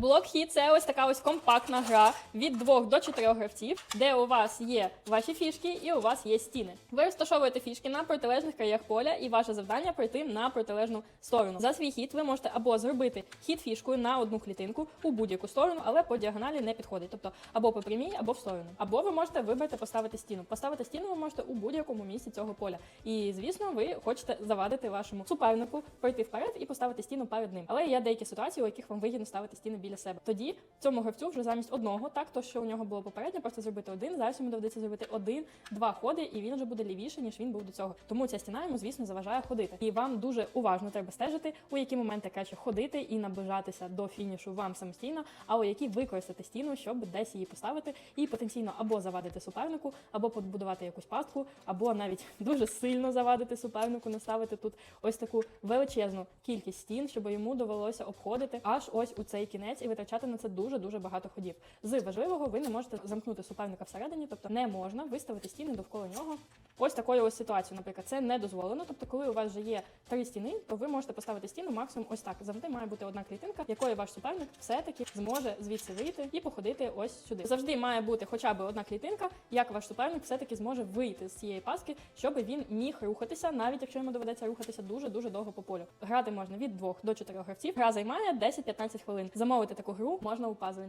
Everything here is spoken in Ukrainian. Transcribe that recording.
Блок хід це ось така ось компактна гра від 2 до 4 гравців, де у вас є ваші фішки і у вас є стіни. Ви розташовуєте фішки на протилежних краях поля, і ваше завдання пройти на протилежну сторону. За свій хід ви можете або зробити хід фішкою на одну клітинку у будь-яку сторону, але по діагоналі не підходить. Тобто або по прямій, або в сторону. Або ви можете вибрати поставити стіну. Поставити стіну ви можете у будь-якому місці цього поля. І звісно, ви хочете завадити вашому супернику пройти вперед і поставити стіну перед ним. Але є деякі ситуації, у яких вам вигідно ставити стіни біля себе. Тоді цьому гравцю вже замість одного, так то що у нього було попередньо, просто зробити один. Зараз йому доведеться зробити один, два ходи, і він вже буде лівіше, ніж він був до цього. Тому ця стіна йому, звісно, заважає ходити. І вам дуже уважно треба стежити, у які моменти краще ходити і наближатися до фінішу вам самостійно, а у які використати стіну, щоб десь її поставити і потенційно або завадити супернику, або побудувати якусь пастку, або навіть дуже сильно завадити супернику, наставити тут ось таку величезну кількість стін, щоб йому довелося обходити аж ось у цей кінець і витрачати на це дуже дуже багато ходів. З важливого ви не можете замкнути суперника всередині, тобто не можна виставити стіни довкола нього. Ось такою ось ситуацією, наприклад, це не дозволено. Тобто, коли у вас вже є три стіни, то ви можете поставити стіну максимум ось так. Завжди має бути одна клітинка, якою ваш суперник все-таки зможе звідси вийти і походити ось сюди. Завжди має бути хоча б одна клітинка, як ваш суперник все-таки зможе вийти з цієї паски, щоб він міг рухатися, навіть якщо йому доведеться рухатися дуже дуже довго по полю. Грати можна від 2 до 4 гравців. Гра займає 10-15 хвилин. Замовити таку гру можна у Puzzle